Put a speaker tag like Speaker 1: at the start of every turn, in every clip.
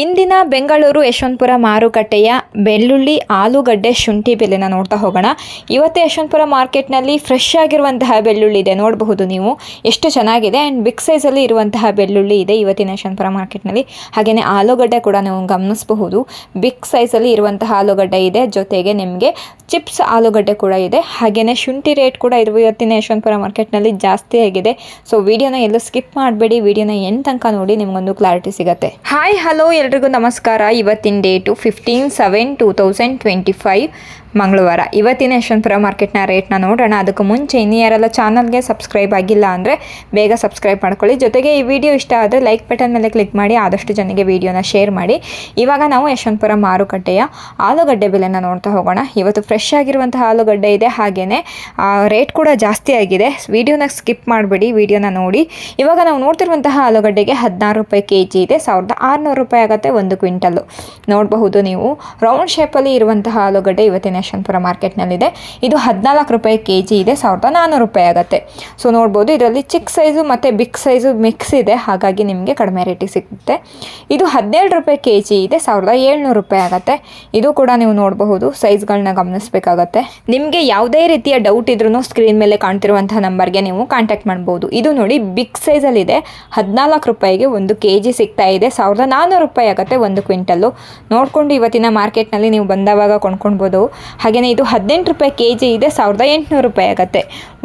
Speaker 1: ಇಂದಿನ ಬೆಂಗಳೂರು ಯಶವಂತಪುರ ಮಾರುಕಟ್ಟೆಯ ಬೆಳ್ಳುಳ್ಳಿ, ಆಲೂಗಡ್ಡೆ, ಶುಂಠಿ ಬೆಲೆನ ನೋಡ್ತಾ ಹೋಗೋಣ. ಇವತ್ತು ಯಶವಂತಪುರ ಮಾರ್ಕೆಟ್ನಲ್ಲಿ ಫ್ರೆಶ್ ಆಗಿರುವಂತಹ ಬೆಳ್ಳುಳ್ಳಿ ಇದೆ. ನೋಡಬಹುದು ನೀವು ಎಷ್ಟು ಚೆನ್ನಾಗಿದೆ ಆ್ಯಂಡ್ ಬಿಗ್ ಸೈಜಲ್ಲಿ ಇರುವಂತಹ ಬೆಳ್ಳುಳ್ಳಿ ಇದೆ ಇವತ್ತಿನ ಯಶವಂತಪುರ ಮಾರ್ಕೆಟ್ನಲ್ಲಿ. ಹಾಗೆಯೇ ಆಲೂಗಡ್ಡೆ ಕೂಡ ನೀವು ಗಮನಿಸಬಹುದು. ಬಿಗ್ ಸೈಜಲ್ಲಿ ಇರುವಂತಹ ಆಲೂಗಡ್ಡೆ ಇದೆ. ಜೊತೆಗೆ ನಿಮಗೆ ಚಿಪ್ಸ್ ಆಲೂಗಡ್ಡೆ ಕೂಡ ಇದೆ. ಹಾಗೆಯೇ ಶುಂಠಿ ರೇಟ್ ಕೂಡ ಇರುವ ಇವತ್ತಿನ ಯಶವಂತಪುರ ಮಾರ್ಕೆಟ್ನಲ್ಲಿ ಜಾಸ್ತಿ ಆಗಿದೆ. ಸೊ ವಿಡಿಯೋನ ಎಲ್ಲೂ ಸ್ಕಿಪ್ ಮಾಡಬೇಡಿ. ವಿಡಿಯೋನ ಎಂಡ್ ತನಕ ನೋಡಿ ನಿಮಗೊಂದು ಕ್ಲಾರಿಟಿ ಸಿಗುತ್ತೆ. ಹಾಯ್ ಹಲೋ ಎಲ್ರಿಗೂ ನಮಸ್ಕಾರ. ಇವತ್ತಿನ date fifteen seven two thousand twenty five ಮಂಗಳವಾರ. ಇವತ್ತಿನ ಯಶವಂತಪುರ ಮಾರ್ಕೆಟ್ನ ರೇಟ್ನ ನೋಡೋಣ. ಅದಕ್ಕೆ ಮುಂಚೆ ಇನ್ನು ಯಾರೆಲ್ಲ ಚಾನಲ್ಗೆ ಸಬ್ಸ್ಕ್ರೈಬ್ ಆಗಿಲ್ಲ ಅಂದರೆ ಬೇಗ ಸಬ್ಸ್ಕ್ರೈಬ್ ಮಾಡ್ಕೊಳ್ಳಿ. ಜೊತೆಗೆ ಈ ವಿಡಿಯೋ ಇಷ್ಟ ಆದರೆ ಲೈಕ್ ಬಟನ್ ಮೇಲೆ ಕ್ಲಿಕ್ ಮಾಡಿ, ಆದಷ್ಟು ಜನಕ್ಕೆ ವಿಡಿಯೋನ ಶೇರ್ ಮಾಡಿ. ಇವಾಗ ನಾವು ಯಶವಂತಪುರ ಮಾರುಕಟ್ಟೆಯ ಆಲೂಗಡ್ಡೆ ಬೆಲೆನ ನೋಡ್ತಾ ಹೋಗೋಣ. ಇವತ್ತು ಫ್ರೆಶ್ ಆಗಿರುವಂತಹ ಆಲೂಗಡ್ಡೆ ಇದೆ. ಹಾಗೆಯೇ ರೇಟ್ ಕೂಡ ಜಾಸ್ತಿ ಆಗಿದೆ. ವಿಡಿಯೋನ ಸ್ಕಿಪ್ ಮಾಡಬೇಡಿ, ವಿಡಿಯೋನ ನೋಡಿ. ಇವಾಗ ನಾವು ನೋಡ್ತಿರುವಂತಹ ಆಲೂಗಡ್ಡೆಗೆ ಹದಿನಾರು ರೂಪಾಯಿ ಕೆ ಜಿ ಇದೆ. ಸಾವಿರದ ಆರುನೂರು ರೂಪಾಯಿ ಆಗುತ್ತೆ ಒಂದು ಕ್ವಿಂಟಲ್ಲು. ನೋಡಬಹುದು ನೀವು. ರೌಂಡ್ ಶೇಪಲ್ಲಿ ಇರುವಂತಹ ಆಲೂಗಡ್ಡೆ ಇವತ್ತಿನ ಯಶವಂತಪುರ ಮಾರ್ಕೆಟ್ನಲ್ಲಿದೆ. ಇದು ಹದಿನಾಲ್ಕು ರೂಪಾಯಿ ಕೆ ಜಿ ಇದೆ, ಸಾವಿರದ ನಾನ್ನೂರು ರೂಪಾಯಿ ಆಗುತ್ತೆ. ಸೊ ನೋಡ್ಬೋದು ಇದರಲ್ಲಿ ಚಿಕ್ಕ ಸೈಜು ಮತ್ತು ಬಿಗ್ ಸೈಜು ಮಿಕ್ಸ್ ಇದೆ, ಹಾಗಾಗಿ ನಿಮಗೆ ಕಡಿಮೆ ರೇಟಿಗೆ ಸಿಗುತ್ತೆ. ಇದು ಹದಿನೇಳು ರೂಪಾಯಿ ಕೆ ಜಿ ಇದೆ, ಸಾವಿರದ ಏಳ್ನೂರು ರೂಪಾಯಿ ಆಗುತ್ತೆ. ಇದು ಕೂಡ ನೀವು ನೋಡಬಹುದು ಸೈಜ್ಗಳನ್ನ ಗಮನಿಸಬೇಕಾಗತ್ತೆ. ನಿಮಗೆ ಯಾವುದೇ ರೀತಿಯ ಡೌಟ್ ಇದ್ರೂ ಸ್ಕ್ರೀನ್ ಮೇಲೆ ಕಾಣ್ತಿರುವಂತಹ ನಂಬರ್ಗೆ ನೀವು ಕಾಂಟ್ಯಾಕ್ಟ್ ಮಾಡ್ಬೋದು. ಇದು ನೋಡಿ ಬಿಗ್ ಸೈಜಲ್ಲಿದೆ, ಹದಿನಾಲ್ಕು ರೂಪಾಯಿಗೆ ಒಂದು ಕೆ ಜಿ ಸಿಗ್ತಾ ಇದೆ, ಸಾವಿರದ ನಾನ್ನೂರು ರೂಪಾಯಿ ಆಗುತ್ತೆ ಒಂದು ಕ್ವಿಂಟಲ್ಲು. ನೋಡಿಕೊಂಡು ಇವತ್ತಿನ ಮಾರ್ಕೆಟ್ನಲ್ಲಿ ನೀವು ಬಂದವಾಗ ಕೊಂಡ್ಕೊಳ್ಬೋದು. ಹಾಗೆಯೇ ಇದು ಹದಿನೆಂಟು ರೂಪಾಯಿ ಕೆ ಜಿ ಇದೆ, ಸಾವಿರದ ಎಂಟುನೂರು ರೂಪಾಯಿ ಆಗುತ್ತೆ.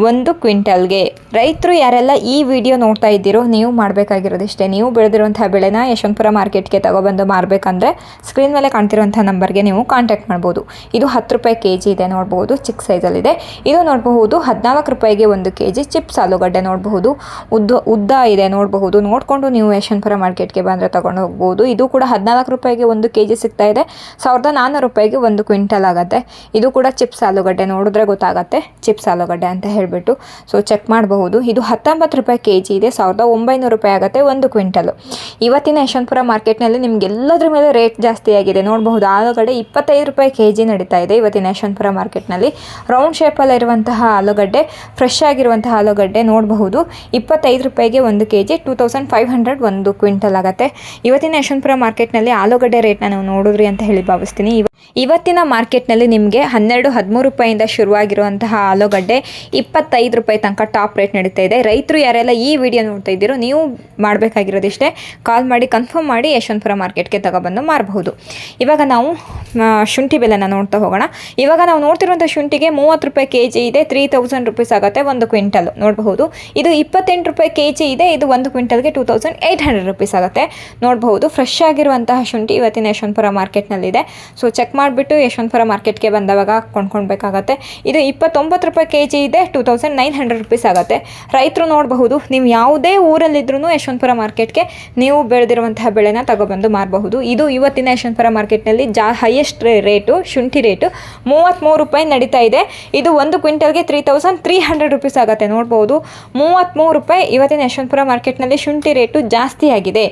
Speaker 1: ಒಂದು ಕ್ವಿಂಟಲ್ಗೆ. ರೈತರು ಯಾರೆಲ್ಲ ಈ ವಿಡಿಯೋ ನೋಡ್ತಾ ಇದ್ದೀರೋ, ನೀವು ಮಾಡಬೇಕಾಗಿರೋದಿಷ್ಟೇ. ನೀವು ಬೆಳೆದಿರುವಂಥ ಬೆಳೆನ ಯಶವಂತಪುರ ಮಾರ್ಕೆಟ್ಗೆ ತಗೊಬಂದು ಮಾರಬೇಕಂದ್ರೆ ಸ್ಕ್ರೀನ್ ಮೇಲೆ ಕಾಣ್ತಿರುವಂಥ ನಂಬರ್ಗೆ ನೀವು ಕಾಂಟ್ಯಾಕ್ಟ್ ಮಾಡ್ಬೋದು. ಇದು ಹತ್ತು ರೂಪಾಯಿ ಕೆ ಜಿ ಇದೆ ನೋಡಬಹುದು ಚಿಕ್ಕ ಸೈಜಲ್ಲಿದೆ. ಇದು ನೋಡಬಹುದು ಹದಿನಾಲ್ಕು ರೂಪಾಯಿಗೆ ಒಂದು ಕೆ ಜಿ ಚಿಪ್ಸ್ ಆಲೂಗಡ್ಡೆ ನೋಡಬಹುದು. ಉದ್ದ ಉದ್ದ ಇದೆ ನೋಡಬಹುದು. ನೋಡಿಕೊಂಡು ನೀವು ಯಶವಂತಪುರ ಮಾರ್ಕೆಟ್ಗೆ ಬಂದರೆ ತಗೊಂಡು ಹೋಗ್ಬೋದು. ಇದು ಕೂಡ ಹದಿನಾಲ್ಕು ರೂಪಾಯಿಗೆ ಒಂದು ಕೆ ಜಿ ಸಿಗ್ತಾ ಇದೆ, ಸಾವಿರದ ನಾನ್ನೂರು ರೂಪಾಯಿಗೆ ಒಂದು ಕ್ವಿಂಟಲ್ ಆಗುತ್ತೆ. ಇದು ಕೂಡ ಚಿಪ್ಸ್ ಆಲೂಗಡ್ಡೆ. ನೋಡಿದ್ರೆ ಗೊತ್ತಾಗುತ್ತೆ, ಚಿಪ್ಸ್ ಆಲೂಗಡ್ಡೆ ಅಂತ ಹೇಳಿಬಿಟ್ಟು. ಸೊ ಚೆಕ್ ಮಾಡಬಹುದು. ಇದು ಹತ್ತೊಂಬತ್ತು ರೂಪಾಯಿ ಕೆ ಜಿ ಇದೆ, ಸಾವಿರದ ಒಂಬೈನೂರು ರೂಪಾಯಿ ಆಗುತ್ತೆ ಒಂದು ಕ್ವಿಂಟಲು. ಇವತ್ತಿನ ಯಶವಂತಪುರ ಮಾರ್ಕೆಟ್ನಲ್ಲಿ ನಿಮ್ಗೆ ಎಲ್ಲದ್ರ ಮೇಲೆ ರೇಟ್ ಜಾಸ್ತಿ ಆಗಿದೆ. ನೋಡಬಹುದು, ಆಲೂಗಡ್ಡೆ ಇಪ್ಪತ್ತೈದು ರೂಪಾಯಿ ಕೆ ಜಿ ನಡೀತಾ ಇದೆ ಇವತ್ತಿನ ಯಶವಂತಪುರ ಮಾರ್ಕೆಟ್ನಲ್ಲಿ. ರೌಂಡ್ ಶೇಪಲ್ಲಿರುವಂತಹ ಆಲೂಗಡ್ಡೆ ಫ್ರೆಶ್ ಆಗಿರುವಂತಹ ಆಲೂಗಡ್ಡೆ ನೋಡಬಹುದು. ಇಪ್ಪತ್ತೈದು ರೂಪಾಯಿಗೆ ಒಂದು K G two thousand five hundred ಒಂದು ಕ್ವಿಂಟಲ್ ಆಗುತ್ತೆ. ಇವತ್ತಿನ ಯಶವಂತಪುರ ಮಾರ್ಕೆಟ್ನಲ್ಲಿ ಆಲೂಗಡ್ಡೆ ರೇಟ್ನ ನಾವು ನೋಡಿದ್ರಿ ಅಂತ ಹೇಳಿ ಭಾವಿಸ್ತೀನಿ. ಇವ- ಇವತ್ತಿನ ಮಾರ್ಕೆಟ್ನಲ್ಲಿ ನಿಮಗೆ ಹನ್ನೆರಡು, ಹದಿಮೂರು ರೂಪಾಯಿಂದ ಶುರುವಾಗಿರುವಂತಹ ಆಲೂಗಡ್ಡೆ ಇಪ್ಪತ್ತೈದು ರೂಪಾಯಿ ತನಕ ಟಾಪ್ ರೇಟ್ ನಡೀತಾ ಇದೆ. ರೈತರು ಯಾರೆಲ್ಲ ಈ ವಿಡಿಯೋ ನೋಡ್ತಾ ಇದ್ದೀರೋ ನೀವು ಮಾಡಬೇಕಾಗಿರೋದಿಷ್ಟೇ ಕಾಲ್ ಮಾಡಿ ಕನ್ಫರ್ಮ್ ಮಾಡಿ ಯಶವಂತಪುರ ಮಾರ್ಕೆಟ್ಗೆ ತಗೊಬಂದು ಮಾರಬಹುದು. ಇವಾಗ ನಾವು ಶುಂಠಿ ಬೆಲೆನ ನೋಡ್ತಾ ಹೋಗೋಣ. ಇವಾಗ ನಾವು ನೋಡ್ತಿರುವಂಥ ಶುಂಠಿಗೆ ಮೂವತ್ತು ರೂಪಾಯಿ ಕೆ ಜಿ ಇದೆ ತ್ರೀ ತೌಸಂಡ್ ರುಪೀಸ್ ಆಗುತ್ತೆ ಒಂದು ಕ್ವಿಂಟಲ್ ನೋಡಬಹುದು. ಇದು ಇಪ್ಪತ್ತೆಂಟು ರೂಪಾಯಿ ಕೆ ಜಿ ಇದೆ, ಇದು ಒಂದು ಕ್ವಿಂಟಲ್ಗೆ two thousand eight hundred rupees ಆಗುತ್ತೆ ನೋಡಬಹುದು. ಫ್ರೆಶ್ ಆಗಿರುವಂತಹ ಶುಂಠಿ ಇವತ್ತಿನ ಯಶವಂತಪುರ ಮಾರ್ಕೆಟ್ನಲ್ಲಿದೆ. ಸೊ ಚೆಕ್ ಮಾಡಿಬಿಟ್ಟು ಯಶವಂತಪುರ ಮಾರ್ಕೆಟ್ಗೆ ಬಂದವಾಗ ಕೊಂಡ್ಕೊಳ್ಬೇಕಾಗತ್ತೆ. ಇದು ಇಪ್ಪತ್ತೊಂಬತ್ತು ರೂಪಾಯಿ ಕೆ ಜಿ ಇದೆ, two thousand nine hundred rupees ಆಗುತ್ತೆ. ರೈತರು ನೋಡಬಹುದು, ನೀವು ಯಾವುದೇ ಊರಲ್ಲಿದ್ರೂ ಯಶವಂತಪುರ ಮಾರ್ಕೆಟ್ಗೆ ನೀವು ಬೆಳೆದಿರುವಂತಹ ಬೆಳೆನ ತಗೊಬಂದು ಮಾರಬಹುದು. ಇದು ಇವತ್ತಿನ ಯಶವಂತಪುರ ಮಾರ್ಕೆಟ್ನಲ್ಲಿ ಜಾ ಹೈಯೆಸ್ಟ್ ರೇಟು ಶುಂಠಿ ರೇಟು ಮೂವತ್ತ್ಮೂರು ರೂಪಾಯಿ ನಡೀತಾ ಇದೆ. ಇದು ಒಂದು ಕ್ವಿಂಟಲ್ಗೆ three thousand three hundred rupees ಆಗುತ್ತೆ. ನೋಡ್ಬೋದು ಮೂವತ್ತ್ಮೂರು ರೂಪಾಯಿ ಇವತ್ತಿನ ಯಶವಂತಪುರ ಮಾರ್ಕೆಟ್ನಲ್ಲಿ ಶುಂಠಿ ರೇಟು ಜಾಸ್ತಿ ಆಗಿದೆ.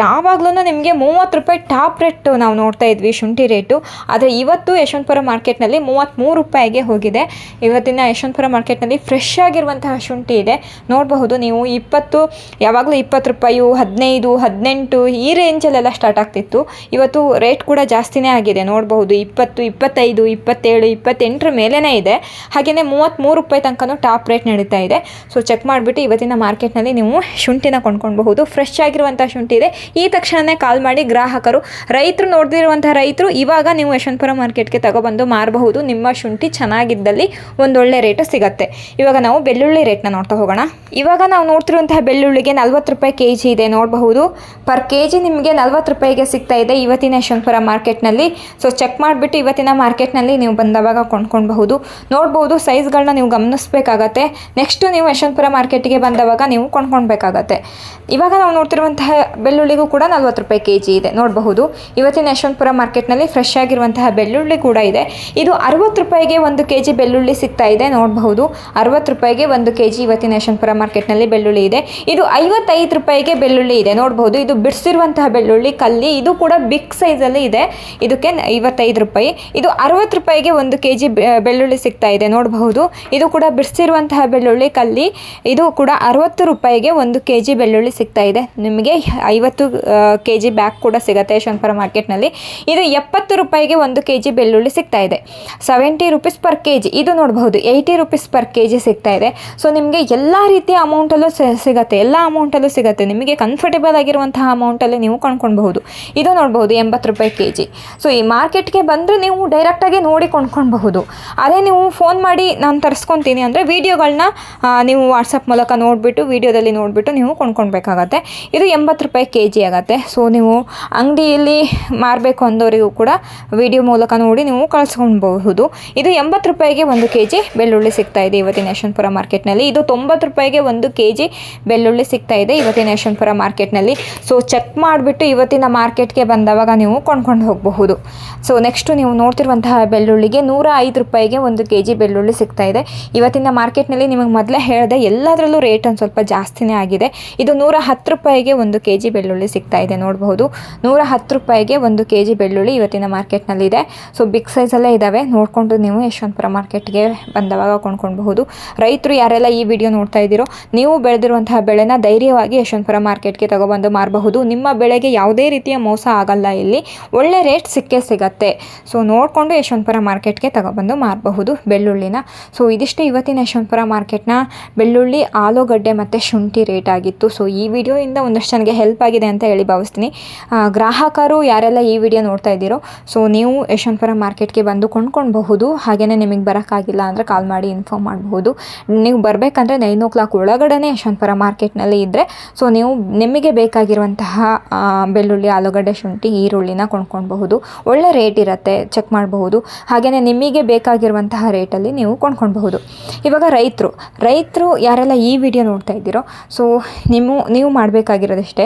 Speaker 1: ಯಾವಾಗಲೂ ನಿಮಗೆ ಮೂವತ್ತು ರೂಪಾಯಿ ಟಾಪ್ ರೇಟ್ ನಾವು ನೋಡ್ತಾ ಇದ್ವಿ ಶುಂಠಿ ರೇಟು ಆದರೆ ಇವತ್ತು ಯಶವಂತಪುರ ಮಾರ್ಕೆಟ್ನಲ್ಲಿ ಮೂವತ್ತ್ಮೂರು ರೂಪಾಯಿಗೆ ಹೋಗಿದೆ. ಇವತ್ತಿನ ಯಶವಂತಪುರ ಮಾರ್ಕೆಟ್ನಲ್ಲಿ ಫ್ರೆಶ್ ಆಗಿರುವಂತಹ ಶುಂಠಿ ಇದೆ. ನೋಡಬಹುದು ನೀವು ಇಪ್ಪತ್ತು, ಯಾವಾಗಲೂ ಇಪ್ಪತ್ತು ರೂಪಾಯಿ ಹದಿನೈದು, ಹದಿನೆಂಟು ಈ ರೇಂಜಲ್ಲೆಲ್ಲ ಸ್ಟಾರ್ಟ್ ಆಗ್ತಿತ್ತು. ಇವತ್ತು ರೇಟ್ ಕೂಡ ಜಾಸ್ತಿನೇ ಆಗಿದೆ. ನೋಡಬಹುದು ಇಪ್ಪತ್ತು, ಇಪ್ಪತ್ತೈದು, ಇಪ್ಪತ್ತೇಳು, ಇಪ್ಪತ್ತೆಂಟರ ಮೇಲೇ ಇದೆ. ಹಾಗೆಯೇ ಮೂವತ್ತ್ಮೂರು ರೂಪಾಯಿ ತನಕನೂ ಟಾಪ್ ರೇಟ್ ನಡೀತಾ ಇದೆ. ಸೊ ಚೆಕ್ ಮಾಡಿಬಿಟ್ಟು ಇವತ್ತಿನ ಮಾರ್ಕೆಟ್ನಲ್ಲಿ ನೀವು ಶುಂಠಿನ ಕೊಂಡ್ಕೊಳ್ಬಹುದು. ಫ್ರೆಶ್ ಆಗಿರುವಂಥ ಶುಂಠಿ ಇದೆ. ಈ ತಕ್ಷಣವೇ ಕಾಲ್ ಮಾಡಿ ಗ್ರಾಹಕರು, ರೈತರು ನೋಡ್ದಿರುವಂಥ ರೈತರು, ಇವಾಗ ನೀವು ಯಶವಂತಪುರ ಮಾರ್ಕೆಟ್ಗೆ ತಗೊಬಂದು ಮಾರಬಹುದು, ನಿಮ್ಮ ಶುಂಠಿ ಚೆನ್ನಾಗಿದ್ದಲ್ಲಿ ಒಂದೊಳ್ಳೆ ರೇಟ್ ಸಿಗತ್ತೆ. ಇವಾಗ ನಾವು ಬೆಳ್ಳುಳ್ಳಿ ರೇಟ್ನ ನೋಡ್ತಾ ಹೋಗೋಣ. ಇವಾಗ ನಾವು ನೋಡ್ತಿರುವಂತಹ ಬೆಳ್ಳುಳ್ಳಿಗೆ ನಲ್ವತ್ತು ರೂಪಾಯಿ ಕೆ ಜಿ ಇದೆ ನೋಡಬಹುದು. ಪರ್ ಕೆ ಜಿ ನಿಮಗೆ ನಲ್ವತ್ತು ರೂಪಾಯಿಗೆ ಸಿಗ್ತಾ ಇದೆ ಇವತ್ತಿನ ಯಶವಂತಪುರ ಮಾರ್ಕೆಟ್ನಲ್ಲಿ. ಸೊ ಚೆಕ್ ಮಾಡಿಬಿಟ್ಟು ಇವತ್ತಿನ ಮಾರ್ಕೆಟ್ನಲ್ಲಿ ನೀವು ಬಂದವಾಗ ಕೊಂಡ್ಕೊಳ್ಬಹುದು. ನೋಡ್ಬೋದು ಸೈಜ್ಗಳನ್ನ ನೀವು ಗಮನಿಸಬೇಕಾಗತ್ತೆ. ನೆಕ್ಸ್ಟು ನೀವು ಯಶವಂತಪುರ ಮಾರ್ಕೆಟಿಗೆ ಬಂದವಾಗ ನೀವು ಕೊಂಡ್ಕೊಳ್ಬೇಕಾಗತ್ತೆ. ಇವಾಗ ನಾವು ನೋಡ್ತಿರುವಂತಹ ಬೆಳ್ಳುಳ್ಳಿಗೂ ಕೂಡ ನಲ್ವತ್ತು ರೂಪಾಯಿ ಕೆ ಜಿ ಇದೆ ನೋಡಬಹುದು. ಇವತ್ತಿನ ಯಶವಂತಪುರ ಮಾರ್ಕೆಟ್ನಲ್ಲಿ ಫ್ರೆಶ್ ಆಗಿರುವಂತಹ ಬೆಳ್ಳುಳ್ಳಿ ಕೂಡ ಇದೆ. ಇದು ಅರವತ್ತು ರೂಪಾಯಿಗೆ ಒಂದು ಕೆ ಜಿ ಬೆಳ್ಳುಳ್ಳಿ ಸಿಗ್ತಾ ಇದೆ, ನೋಡಬಹುದು. ಅರವತ್ತು ರೂಪಾಯಿಗೆ ಒಂದು ಕೆ ಜಿ ಇವತ್ತಿನ ಯಶವಂತಪುರ ಮಾರ್ಕೆಟ್ನಲ್ಲಿ ಬೆಳ್ಳುಳ್ಳಿ ಇದೆ. ಇದು ಐವತ್ತೈದು ರೂಪಾಯಿಗೆ ಬೆಳ್ಳುಳ್ಳಿ ಇದೆ, ನೋಡಬಹುದು. ಇದು ಬಿಡಿಸಿರುವಂತಹ ಬೆಳ್ಳುಳ್ಳಿ ಕಲ್ಲಿ, ಇದು ಕೂಡ ಬಿಗ್ ಸೈಜಲ್ಲಿ ಇದೆ. ಇದಕ್ಕೆ ಐವತ್ತೈದು ರೂಪಾಯಿ. ಇದು ಅರವತ್ತು ರೂಪಾಯಿಗೆ ಒಂದು ಕೆ ಜಿ ಬೆಳ್ಳುಳ್ಳಿ ಸಿಗ್ತಾ ಇದೆ, ನೋಡಬಹುದು. ಇದು ಕೂಡ ಬಿಡಿಸಿರುವಂತಹ ಬೆಳ್ಳುಳ್ಳಿ ಕಲ್ಲಿ, ಇದು ಕೂಡ ಅರವತ್ತು ರೂಪಾಯಿಗೆ ಒಂದು ಕೆ ಜಿ ಬೆಳ್ಳುಳ್ಳಿ ಸಿಗ್ತಾ ಇದೆ. ನಿಮಗೆ ಐವತ್ತು ಕೆ ಜಿ ಬ್ಯಾಗ್ ಕೂಡ ಸಿಗುತ್ತೆ ಯಶವಂತಪುರ ಮಾರ್ಕೆಟ್ನಲ್ಲಿ. ಇದು ಎಪ್ಪತ್ತು ರೂಪಾಯಿಗೆ ಒಂದು ಕೆ ಜಿ ಬೆಳ್ಳುಳ್ಳಿ ಸಿಗ್ತಾ ಇದೆ. Seventy rupees per K G ಇದು ನೋಡಬಹುದು eighty rupees per K G ಸಿಗ್ತಾ ಇದೆ. ಸೊ ನಿಮಗೆ ಎಲ್ಲ ರೀತಿಯ ಅಮೌಂಟಲ್ಲೂ ಸಿಗುತ್ತೆ. ಎಲ್ಲ ಅಮೌಂಟಲ್ಲೂ ಸಿಗುತ್ತೆ. ನಿಮಗೆ ಕಂಫರ್ಟೇಬಲ್ ಆಗಿರುವಂತಹ ಅಮೌಂಟಲ್ಲಿ ನೀವು ಕೊಂಡ್ಕೊಳ್ಬಹುದು. ಇದು ನೋಡಬಹುದು, ಎಂಬತ್ತು ರೂಪಾಯಿ ಕೆ ಜಿ ಸೊ ಈ ಮಾರ್ಕೆಟ್ಗೆ ಬಂದರೆ ನೀವು ಡೈರೆಕ್ಟಾಗಿ ನೋಡಿ ಕೊಂಡ್ಕೊಳ್ಬಹುದು. ಅದೇ ನೀವು ಫೋನ್ ಮಾಡಿ ನಾನು ತರಿಸ್ಕೊತೀನಿ ಅಂದರೆ ವೀಡಿಯೋಗಳನ್ನ ನೀವು ವಾಟ್ಸಪ್ ಮೂಲಕ ನೋಡಿಬಿಟ್ಟು ವೀಡಿಯೋದಲ್ಲಿ ನೋಡಿಬಿಟ್ಟು ನೀವು ಕೊಂಡ್ಕೊಳ್ಬೇಕಾಗತ್ತೆ. ಇದು ಎಂಬತ್ತು ರೂಪಾಯಿ ಕೆ ಜಿ ಆಗುತ್ತೆ. ಸೊ ನೀವು ಅಂಗಡಿಯಲ್ಲಿ ಮಾರಬೇಕು ಅಂದವರಿಗೂ ಕೂಡ ವಿಡಿಯೋ ಮೂಲಕ ನೋಡಿ ನೀವು ಕಳಿಸ್ಕೊಳ್ಬಹುದು ಇದು ಎಂಬತ್ತು ರೂಪಾಯಿಗೆ ಒಂದು ಕೆ ಜಿ ಬೆಳ್ಳುಳ್ಳಿ ಸಿಗ್ತಾ ಇದೆ ಇವತ್ತಿನ ಯಶವಂತಪುರ ಮಾರ್ಕೆಟ್ನಲ್ಲಿ. ಇದು ತೊಂಬತ್ತು ರೂಪಾಯಿಗೆ ಒಂದು ಕೆ ಜಿ ಬೆಳ್ಳುಳ್ಳಿ ಸಿಗ್ತಾ ಇದೆ ಇವತ್ತಿನ ಯಶವಂತಪುರ ಮಾರ್ಕೆಟ್ನಲ್ಲಿ. ಸೊ ಚೆಕ್ ಮಾಡಿಬಿಟ್ಟು ಇವತ್ತಿನ ಮಾರ್ಕೆಟ್ಗೆ ಬಂದಾಗ ನೀವು ಕೊಂಡ್ಕೊಂಡು ಹೋಗಬಹುದು. ಸೊ ನೆಕ್ಸ್ಟು ನೀವು ನೋಡ್ತಿರುವಂತಹ ಬೆಳ್ಳುಳ್ಳಿಗೆ ನೂರ ಐದು ರೂಪಾಯಿಗೆ ಒಂದು ಕೆ ಜಿ ಬೆಳ್ಳುಳ್ಳಿ ಸಿಗ್ತಾ ಇದೆ. ಇವತ್ತಿನ ಮಾರ್ಕೆಟ್ನಲ್ಲಿ ನಿಮಗೆ ಮೊದಲೇ ಹೇಳಿದೆ, ಎಲ್ಲದರಲ್ಲೂ ರೇಟ್ ಒಂದು ಸ್ವಲ್ಪ ಜಾಸ್ತಿನೇ ಆಗಿದೆ. ಇದು ನೂರ ಹತ್ತು ರೂಪಾಯಿಗೆ ಒಂದು ಕೆ ಜಿ ಬೆಳ್ಳುಳ್ಳಿ ಸಿಗ್ತಾ ಇದೆ. ನೋಡಬಹುದು. ನೂರ ಹತ್ತು ರೂಪಾಯಿಗೆ ಒಂದು ಕೆ ಜಿ ಬೆಳ್ಳುಳ್ಳಿ ಇವತ್ತಿನ ಮಾರ್ಕೆಟ್ನಲ್ಲಿದೆ. ಸೊ ಬಿಗ್ ಸೈಜಲ್ಲೇ ಇದ್ದಾವೆ ನೋಡಿಕೊಂಡು ನೀವು ಯಶವಂತಪುರ ಮಾರ್ಕೆಟ್ಗೆ ಬಂದವಾಗ ಕೊಂಡ್ಕೊಳ್ಬಹುದು. ರೈತರು ಯಾರೆಲ್ಲ ಈ ವಿಡಿಯೋ ನೋಡ್ತಾ ಇದ್ದೀರೋ, ನೀವು ಬೆಳೆದಿರುವಂತಹ ಬೆಳೆನ ಧೈರ್ಯವಾಗಿ ಯಶವಂತಪುರ ಮಾರ್ಕೆಟ್ಗೆ ತಗೊಬಂದು ಮಾರಬಹುದು. ನಿಮ್ಮ ಬೆಳೆಗೆ ಯಾವುದೇ ರೀತಿಯ ಮೋಸ ಆಗಲ್ಲ ಇಲ್ಲಿ. ಒಳ್ಳೆ ರೇಟ್ ಸಿಕ್ಕೇ ಸಿಗತ್ತೆ. ಸೊ ನೋಡಿಕೊಂಡು ಯಶವಂತಪುರ ಮಾರ್ಕೆಟ್ಗೆ ತಗೊಬಂದು ಮಾರಬಹುದು ಬೆಳ್ಳುಳ್ಳಿನ. ಸೊ ಇದಿಷ್ಟು ಇವತ್ತಿನ ಯಶವಂತಪುರ ಮಾರ್ಕೆಟ್ನ ಬೆಳ್ಳುಳ್ಳಿ, ಆಲೂಗಡ್ಡೆ ಮತ್ತು ಶುಂಠಿ ರೇಟ್ ಆಗಿತ್ತು. ಸೊ ಈ ವಿಡಿಯೋಯಿಂದ ಒಂದಷ್ಟು ನನಗೆ ಹೆಲ್ಪ್ ಆಗಿದೆ ಅಂತ ಹೇಳಿ ಭಾವಿಸ್ತೀನಿ. ಗ್ರಾಹಕರು ಯಾರೆಲ್ಲ ಈ ವಿಡಿಯೋ ನೋಡ್ತಾ ಇದ್ದೀರೋ ಸೊ ನೀವು ಯಶವಂತಪುರ ಮಾರ್ಕೆಟ್ಗೆ ಬಂದು ಕೊಂಡ್ಕೊಳ್ಬಹುದು. ಹಾಗೆಯೇ ನಿಮಗೆ ಬರೋಕ್ಕಾಗಿಲ್ಲ ಅಂದರೆ ಕಾಲ್ ಮಾಡಿ ಇನ್ಫಾರ್ಮ್ ಮಾಡಬಹುದು. ನೀವು ಬರಬೇಕಂದ್ರೆ ನೈನ್ ಓ ಕ್ಲಾಕ್ ಒಳಗಡೆ ಯಶವಂತಪುರ ಮಾರ್ಕೆಟ್ನಲ್ಲಿ ಇದ್ದರೆ ಸೊ ನೀವು ನಿಮಗೆ ಬೇಕಾಗಿರುವಂತಹ ಬೆಳ್ಳುಳ್ಳಿ, ಆಲೂಗಡ್ಡೆ, ಶುಂಠಿ, ಈರುಳ್ಳಿನ ಕೊಂಡ್ಕೊಳ್ಬಹುದು. ಒಳ್ಳೆ ರೇಟ್ ಇರುತ್ತೆ ಚೆಕ್ ಮಾಡಬಹುದು. ಹಾಗೆಯೇ ನಿಮಗೆ ಬೇಕಾಗಿರುವಂತಹ ರೇಟಲ್ಲಿ ನೀವು ಕೊಂಡ್ಕೊಳ್ಬಹುದು. ಇವಾಗ ರೈತರು ರೈತರು ಯಾರೆಲ್ಲ ಈ ವಿಡಿಯೋ ನೋಡ್ತಾ ಇದ್ದೀರೋ ಸೊ ನಿಮ್ಮ ನೀವು ಮಾಡಬೇಕಾಗಿರೋದಷ್ಟೇ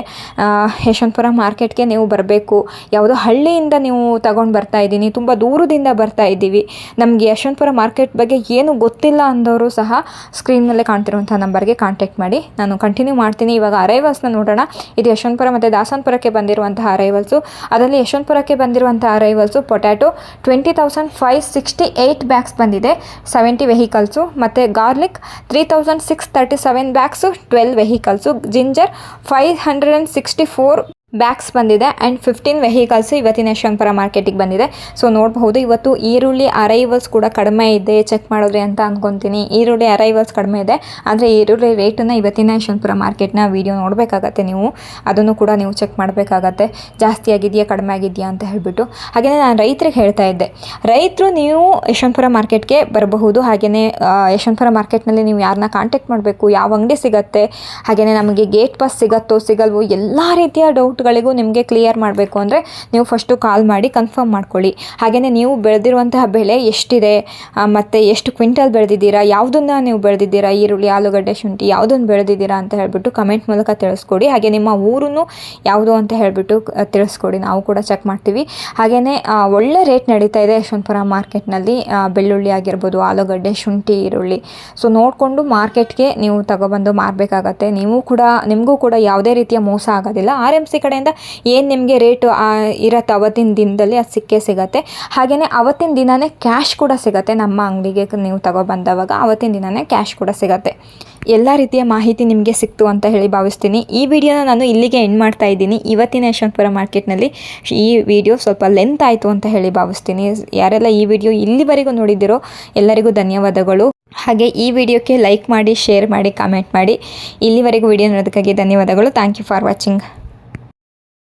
Speaker 1: ಯಶವಂತಪುರ ಮಾರ್ಕೆಟ್ಗೆ ನೀವು ಬರಬೇಕು. ಯಾವುದೋ ಹಳ್ಳಿಯಿಂದ ನೀವು ತಗೊಂಡು ಬರ್ತಾ ಇದ್ದೀನಿ ತುಂಬ ದೂರದಿಂದ ಬರ್ತಾ ಇದ್ದೀವಿ. ನಮಗೆ ಯಶವಂತಪುರ ಮಾರ್ಕೆಟ್ ಬಗ್ಗೆ ಏನು ಗೊತ್ತಿಲ್ಲ ಅಂದವರು ಸಹ ಸ್ಕ್ರೀನ್ ಮೇಲೆ ಕಾಣ್ತಿರುವಂಥ ನಂಬರ್ಗೆ ಕಾಂಟ್ಯಾಕ್ಟ್ ಮಾಡಿ. ನಾನು ಕಂಟಿನ್ಯೂ ಮಾಡ್ತೀನಿ. ಇವಾಗ ಅರೈವಲ್ಸ್ನ ನೋಡೋಣ. ಇದು ಯಶವಂತಪುರ ಮತ್ತು ದಾಸನಪುರಕ್ಕೆ ಬಂದಿರುವಂತಹ ಅರೈವಲ್ಸು ಅದರಲ್ಲಿ ಯಶವಂತಪುರಕ್ಕೆ ಬಂದಿರುವಂಥ arrivals potato twenty thousand five sixty eight bags ಬಂದಿದೆ. ಸೆವೆಂಟಿ ವೆಹಿಕಲ್ಸು ಮತ್ತು garlic three thousand six thirty seven bags twelve vehicles ginger five hundred and sixty four bags ಬಂದಿದೆ ಆ್ಯಂಡ್ ಫಿಫ್ಟೀನ್ ವೆಹಿಕಲ್ಸ್ ಇವತ್ತಿನ ಯಶವಂತಪುರ ಮಾರ್ಕೆಟಿಗೆ ಬಂದಿದೆ. ಸೊ ನೋಡಬಹುದು, ಇವತ್ತು ಈರುಳ್ಳಿ ಅರೈವಲ್ಸ್ ಕೂಡ ಕಡಿಮೆ ಇದೆ ಚೆಕ್ ಮಾಡಿದ್ರೆ ಅಂತ ಅಂದ್ಕೊತೀನಿ ಈರುಳ್ಳಿ ಅರೈವಲ್ಸ್ ಕಡಿಮೆ ಇದೆ, ಆದರೆ ಈರುಳ್ಳಿ ರೇಟನ್ನು ಇವತ್ತಿನ ಯಶವಂತಪುರ ಮಾರ್ಕೆಟ್ನ ವೀಡಿಯೋ ನೋಡಬೇಕಾಗತ್ತೆ ನೀವು. ಅದನ್ನು ಕೂಡ ನೀವು ಚೆಕ್ ಮಾಡಬೇಕಾಗತ್ತೆ. ಜಾಸ್ತಿ ಆಗಿದೆಯಾ, ಕಡಿಮೆ ಆಗಿದೆಯಾ ಅಂತ ಹೇಳಿಬಿಟ್ಟು. ಹಾಗೆಯೇ ನಾನು ರೈತರಿಗೆ ಹೇಳ್ತಾ ಇದ್ದೆ. ರೈತರು ನೀವು ಯಶವಂತಪುರ ಮಾರ್ಕೆಟ್ಗೆ ಬರಬಹುದು ಹಾಗೆಯೇ ಯಶವಂತಪುರ ಮಾರ್ಕೆಟ್ನಲ್ಲಿ ನೀವು ಯಾರನ್ನ ಕಾಂಟ್ಯಾಕ್ಟ್ ಮಾಡಬೇಕು, ಯಾವ ಅಂಗಡಿ ಸಿಗತ್ತೆ ಹಾಗೆಯೇ ನಮಗೆ ಗೇಟ್ ಪಾಸ್ ಸಿಗತ್ತೋ, ಸಿಗಲ್ವೋ, ಎಲ್ಲ ರೀತಿಯ ಡೌಟ್ಗಳಿಗೂ ನಿಮಗೆ ಕ್ಲಿಯರ್ ಮಾಡಬೇಕು ಅಂದರೆ ನೀವು ಫಸ್ಟು ಕಾಲ್ ಮಾಡಿ ಕನ್ಫರ್ಮ್ ಮಾಡ್ಕೊಳ್ಳಿ. ಹಾಗೆಯೇ ನೀವು ಬೆಳೆದಿರುವಂತಹ ಬೆಳೆ ಎಷ್ಟಿದೆ? ಮತ್ತು ಎಷ್ಟು ಕ್ವಿಂಟಲ್ ಬೆಳೆದಿದ್ದೀರಾ? ಯಾವುದನ್ನು ನೀವು ಬೆಳೆದಿದ್ದೀರಾ? ಈರುಳ್ಳಿ, ಆಲೂಗಡ್ಡೆ, ಶುಂಠಿ ಯಾವುದನ್ನು ಬೆಳೆದಿದ್ದೀರಾ ಅಂತ ಹೇಳಿಬಿಟ್ಟು ಕಮೆಂಟ್ ಮೂಲಕ ತಿಳಿಸ್ಕೊಡಿ. ಹಾಗೆ ನಿಮ್ಮ ಊರನ್ನು ಯಾವುದು ಅಂತ ಹೇಳಿಬಿಟ್ಟು ತಿಳಿಸ್ಕೊಡಿ. ನಾವು ಕೂಡ ಚೆಕ್ ಮಾಡ್ತೀವಿ. ಹಾಗೆಯೇ ಒಳ್ಳೆ ರೇಟ್ ನಡೀತಾ ಇದೆ ಯಶವಂತಪುರ ಮಾರ್ಕೆಟ್ನಲ್ಲಿ ಬೆಳ್ಳುಳ್ಳಿ ಆಗಿರ್ಬೋದು, ಆಲೂಗಡ್ಡೆ, ಶುಂಠಿ, ಈರುಳ್ಳಿ. ಸೊ ನೋಡಿಕೊಂಡು ಮಾರ್ಕೆಟ್ಗೆ ನೀವು ತಗೊಬಂದು ಮಾರಬೇಕಾಗತ್ತೆ. ನೀವು ಕೂಡ, ನಿಮಗೂ ಕೂಡ ಯಾವುದೇ ರೀತಿಯ ಮೋಸ ಆಗೋದಿಲ್ಲ. ಆರ್ ಎಂ ಸಿ ಕಡೆಯಿಂದ ಏನು ನಿಮಗೆ ರೇಟು ಇರತ್ತೆ ಅವತ್ತಿನ ದಿನದಲ್ಲಿ ಅದು ಸಿಕ್ಕೇ ಸಿಗತ್ತೆ. ಹಾಗೆಯೇ ಅವತ್ತಿನ ದಿನವೇ ಕ್ಯಾಶ್ ಕೂಡ ಸಿಗತ್ತೆ ನಮ್ಮ ಅಂಗಡಿಗೆ ನೀವು ತಗೊಬಂದವಾಗ. ಅವತ್ತಿನ ದಿನವೇ ಕ್ಯಾಶ್ ಕೂಡ ಸಿಗತ್ತೆ. ಎಲ್ಲ ರೀತಿಯ ಮಾಹಿತಿ ನಿಮಗೆ ಸಿಕ್ತು ಅಂತ ಹೇಳಿ ಭಾವಿಸ್ತೀನಿ. ಈ ವಿಡಿಯೋನ ನಾನು ಇಲ್ಲಿಗೆ ಎಂಡ್ ಮಾಡ್ತಾ ಇದ್ದೀನಿ. ಇವತ್ತಿನ ಯಶವಂತಪುರ ಮಾರ್ಕೆಟ್ನಲ್ಲಿ ಈ ವಿಡಿಯೋ ಸ್ವಲ್ಪ ಲೆಂತ್ ಆಯಿತು ಅಂತ ಹೇಳಿ ಭಾವಿಸ್ತೀನಿ. ಯಾರೆಲ್ಲ ಈ ವಿಡಿಯೋ ಇಲ್ಲಿವರೆಗೂ ನೋಡಿದ್ದೀರೋ ಎಲ್ಲರಿಗೂ ಧನ್ಯವಾದಗಳು. ಹಾಗೆ ಈ ವಿಡಿಯೋಕ್ಕೆ ಲೈಕ್ ಮಾಡಿ ಶೇರ್ ಮಾಡಿ ಕಾಮೆಂಟ್ ಮಾಡಿ. ಇಲ್ಲಿವರೆಗೂ ವಿಡಿಯೋ ನೋಡೋದಕ್ಕಾಗಿ ಧನ್ಯವಾದಗಳು. Thank you for watching